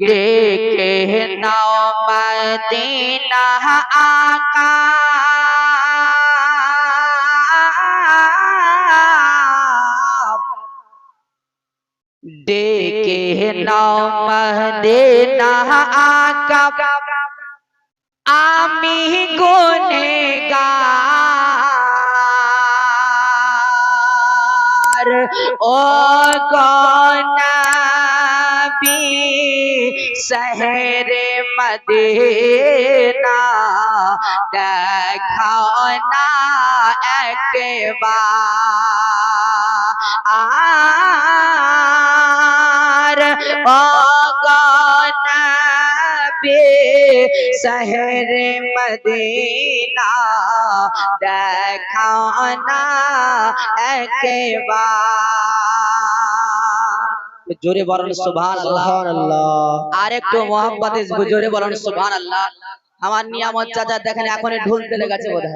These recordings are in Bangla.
ডেকে নাও মদিনা আকা ডেকে নাও মদিনা আকা আমি গুনেগার ও গনাবি মদিনা দেখাও না একবার ও গনাবি শহরে মদিনা দেখাও না একবার জোরে বলেন সুবহান আল্লাহ সুবহানাল্লাহ। আর একটু মোহাম্মতে জোরে বলেন সুবহান আল্লাহ আমার নিয়ামত চাচা দেখেন এখনই ঢুলতে লেগেছে বোধ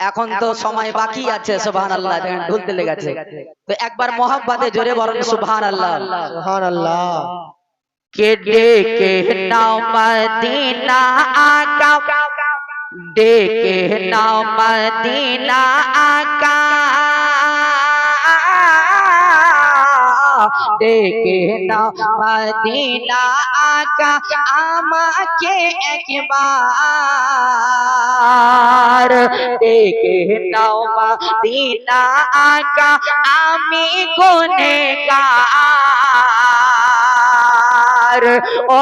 এখন তো সময় বাকি আছে সুবহান আল্লাহ দেখেন ঢুলতে লেগেছে। তো একবার মোহাম্মতে জোরে বলেন সুবহান আল্লাহ সুবহানাল্লাহ। কে ডেকে নাও মদিনা আকা ডেকে নাও মদিনা আকা ডেকে নাও মদিনা আকা আমাকে একবার। ডেকে নাও মদিনা আকা আমি গুনেগার ও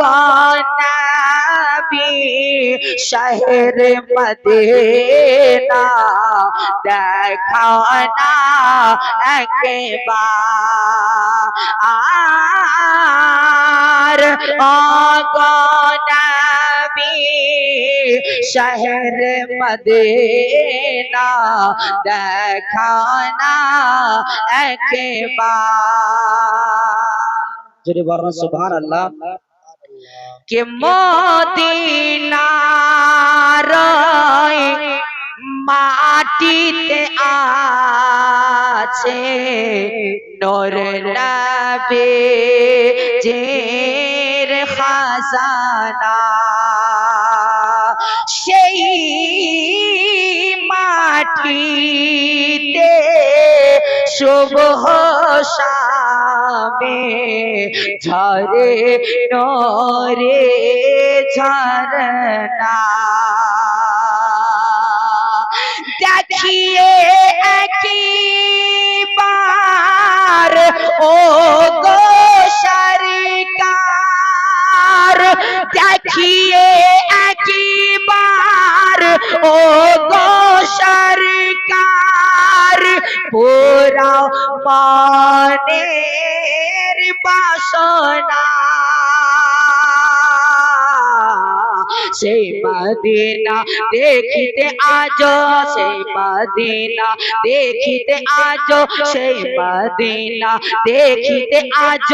গনাবি শহর মদিনা দেখাও না একবার। ও গনাবি শহর মদিনা দেখাও না একবার যদি বলেন সুবহানাল্লাহ। কে মদিনার মাটিতে আছে নর নবে জের খাজানা। সেই মাটিতে শুভ শামে ঝরে নরে ঝরনা। দেখিয়ে একবার ও গো সরকার দেখিয়ে একবার ও গো সরকার পুরা মানের বাসনা। সেই মদিনা দেখিতে আজ সেই মদিনা দেখিতে আজ সেই মদিনা দেখিতে আজ,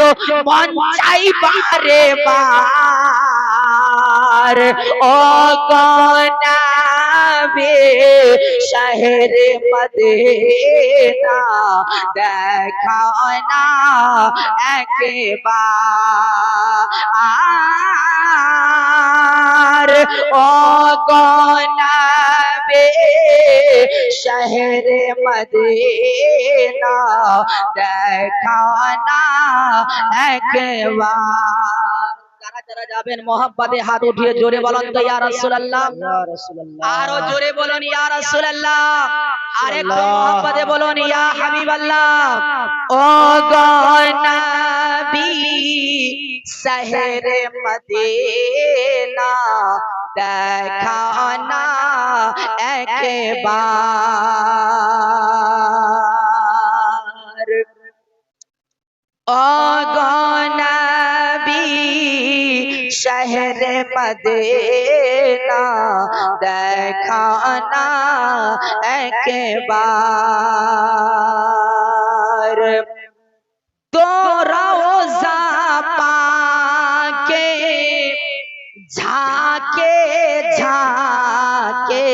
মন চাই বারে বার ও গনাবে শহর মদিনা, দেখাও না একবার। ও গনাবে শহর মদিনা দেখাও না একবার যারা যাবেন হাত উঠিয়ে জোরে বলেন তো ইয়া রাসূলুল্লাহ আরও জোরে বলুন ইয়া রাসূলুল্লাহ আরেকটু মোহাম্মদে বলুন ইয়া হাবিবাল্লাহ ও গনবী শহরে মদিনা দেখাও না একবার। ও গনবী শহর মদিনা দেখাও না একবার তো ঝাকে ঝাকে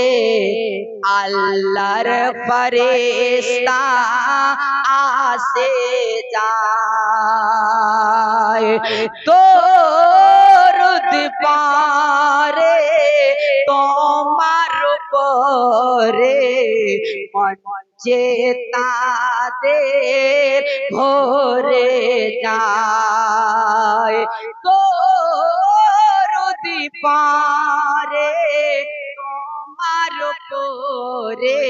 আল্লাহর ফরিস্তা আসে যায়। দরুদ পারে, তোমার পরে মঞ্চে তাদের ভরে যায়। দরুদ পারে তোমার পরে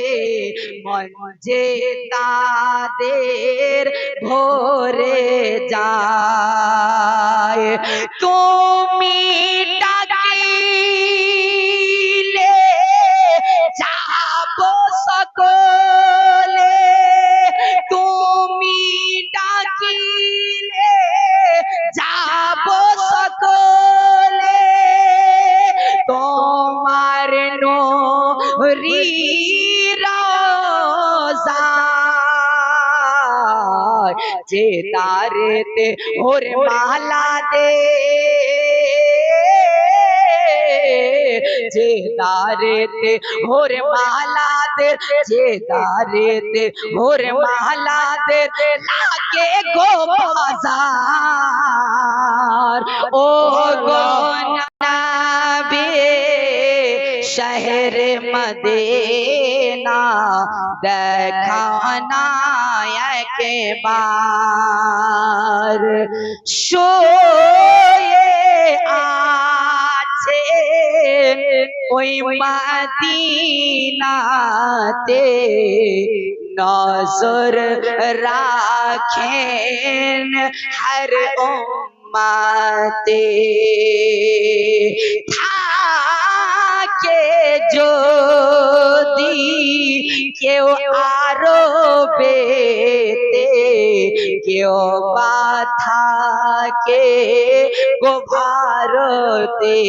মঞ্চে তাদের ভরে যায়। তুমি রোজায় যে তারেতে ওরে মালা দে। যে দারেতে ওরে মালা দে, যে দারেতে ওরে মালা দে, লাগে গো বাজার। ও গো শহর মদিনা দেখানা একবার শোয়ে আছে ওই মদিনাতে নজর রাখেন হর উম্মতে থাকে কেউ আরো বেতে কেউ বা থাকে গো ভারতে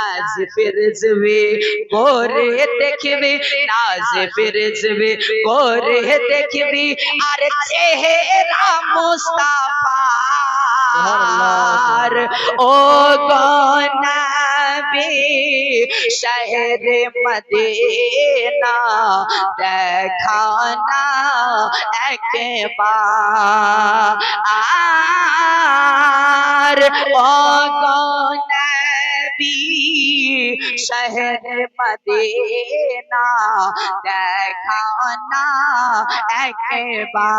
নাজ ফিরজবে করে দেখবি নাজ ফিরজবে করে দেখবি আর চেহারা মুস্তাফার ও গনবি শহর মদিনা দেখানা একবার। ও নবী শহর মদিনা দেখানা একবার